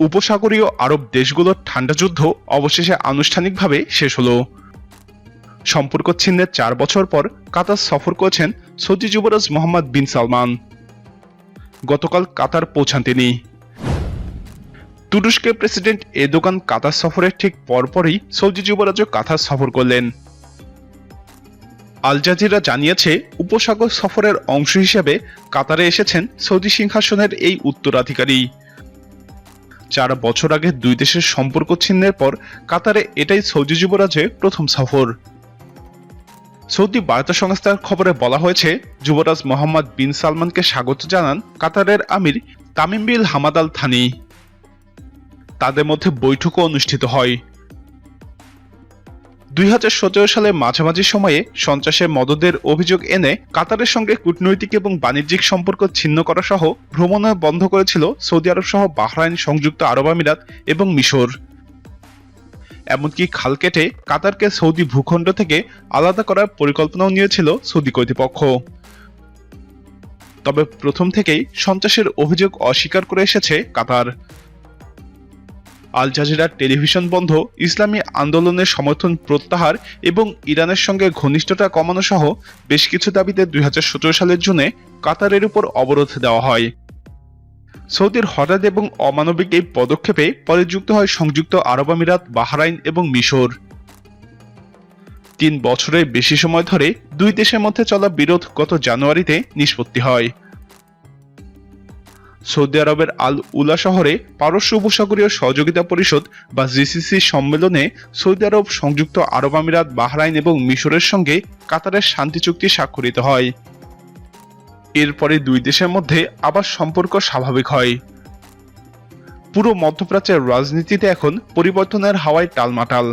উপসাগরীয় আরব দেশগুলোর ঠান্ডা যুদ্ধ অবশেষে আনুষ্ঠানিকভাবে শেষ হলো। সম্পর্ক ছিন্নের চার বছর পর কাতার সফর করেছেন সৌদি যুবরাজ মোহাম্মদ বিন সালমান। গতকাল কাতার পৌঁছান তিনি। তুরস্কের প্রেসিডেন্ট এদোগান কাতার সফরের ঠিক পরপরই সৌদি যুবরাজও কাতার সফর করলেন। আল জাজিরা জানিয়েছে, উপসাগর সফরের অংশ হিসেবে কাতারে এসেছেন সৌদি সিংহাসনের এই উত্তরাধিকারী। চার বছর আগে দুই দেশের সম্পর্ক ছিন্নের পর কাতারে এটাই সৌদি যুবরাজের প্রথম সফর। সৌদি বার্তা সংস্থার খবরে বলা হয়েছে, যুবরাজ মোহাম্মদ বিন সালমানকে স্বাগত জানান কাতারের আমির Tamim bin Hamad Al Thani তাদের মধ্যে বৈঠকও অনুষ্ঠিত হয়। দুই সালে মাঝামাঝি সময়ে সন্ত্রাসের মদদের অভিযোগ এনে কাতারের সঙ্গে কূটনৈতিক এবং বাণিজ্যিক সম্পর্ক ছিন্ন করা সহ ভ্রমণও বন্ধ করেছিল সৌদি আরব সহ বাহরাইন, সংযুক্ত আরব আমিরাত এবং মিশর। এমনকি খাল কেটে কাতারকে সৌদি ভূখণ্ড থেকে আলাদা করার পরিকল্পনাও নিয়েছিল সৌদি কর্তৃপক্ষ। তবে প্রথম থেকেই সন্ত্রাসের অভিযোগ অস্বীকার করে এসেছে কাতার। আল জাজিরার টেলিভিশন বন্ধ, ইসলামী আন্দোলনের সমর্থন প্রত্যাহার এবং ইরানের সঙ্গে ঘনিষ্ঠতা কমানো সহ বেশ কিছু দাবিতে দুই হাজার সতেরো সালের জুনে কাতারের উপর অবরোধ দেওয়া হয়। সৌদির হঠাৎ এবং অমানবিক এই পদক্ষেপে পরে যুক্ত হয় সংযুক্ত আরব আমিরাত, বাহরাইন এবং মিশর। তিন বছরের বেশি সময় ধরে দুই দেশের মধ্যে চলা বিরোধ গত জানুয়ারিতে নিষ্পত্তি হয়। সৌদি আরবের আল উলা শহরে পারস্য উপসাগরীয় সহযোগিতা পরিষদ বা জিসিসি সম্মেলনে সৌদি আরব, সংযুক্ত আরব আমিরাত, বাহরাইন এবং মিশরের সঙ্গে কাতারের শান্তি চুক্তি স্বাক্ষরিত হয়। এরপরে দুই দেশের মধ্যে আবার সম্পর্ক স্বাভাবিক হয়। পুরো মধ্যপ্রাচ্যের রাজনীতিতে এখন পরিবর্তনের হাওয়ায় টালমাটাল।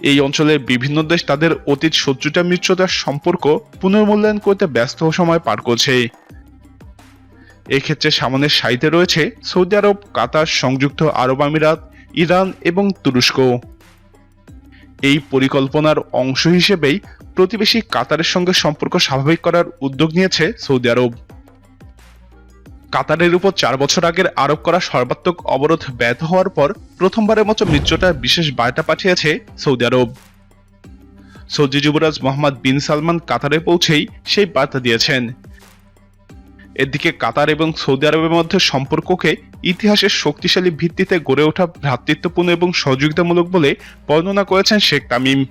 এই অঞ্চলের বিভিন্ন দেশ তাদের অতীত শত্রুতা মিত্রতার সম্পর্ক পুনর্মূল্যায়ন করতে ব্যস্ত সময় পার করছে। এক্ষেত্রে সামনের সাইতে রয়েছে সৌদি আরব, কাতার, সংযুক্ত আরব আমিরাত, ইরান এবং তুরস্ক। এই পরিকল্পনার অংশ হিসেবেই প্রতিবেশী কাতারের সঙ্গে সম্পর্ক স্বাভাবিক করার উদ্যোগ নিয়েছে সৌদি আরব। কাতারের উপর চার বছর আগের আরোপ করা সর্বাত্মক অবরোধ ব্যর্থ হওয়ার পর প্রথমবারের মতো মিত্রটার বিশেষ বার্তা পাঠিয়েছে সৌদি আরব। সৌদি যুবরাজ মোহাম্মদ বিন সালমান কাতারে পৌঁছেই সেই বার্তা দিয়েছেন। এদিকে কাতার এবং সৌদি আরবের মধ্যে সম্পর্ককে ইতিহাসের শক্তিশালী ভিত্তিতে গড়ে ওঠা ভ্রাতৃত্বপূর্ণ এবং সহযোগিতামূলক বলে বর্ণনা করেছেন শেখ তামিম।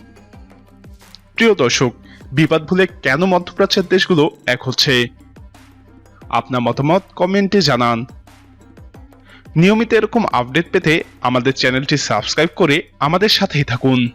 প্রিয় দর্শক, বিবাদ ভুলে কেন মধ্যপ্রাচ্যের দেশগুলো এক হচ্ছে? আপনার মতামত কমেন্টে জানান। নিয়মিত এরকম আপডেট পেতে আমাদের চ্যানেলটি সাবস্ক্রাইব করে আমাদের সাথেই থাকুন।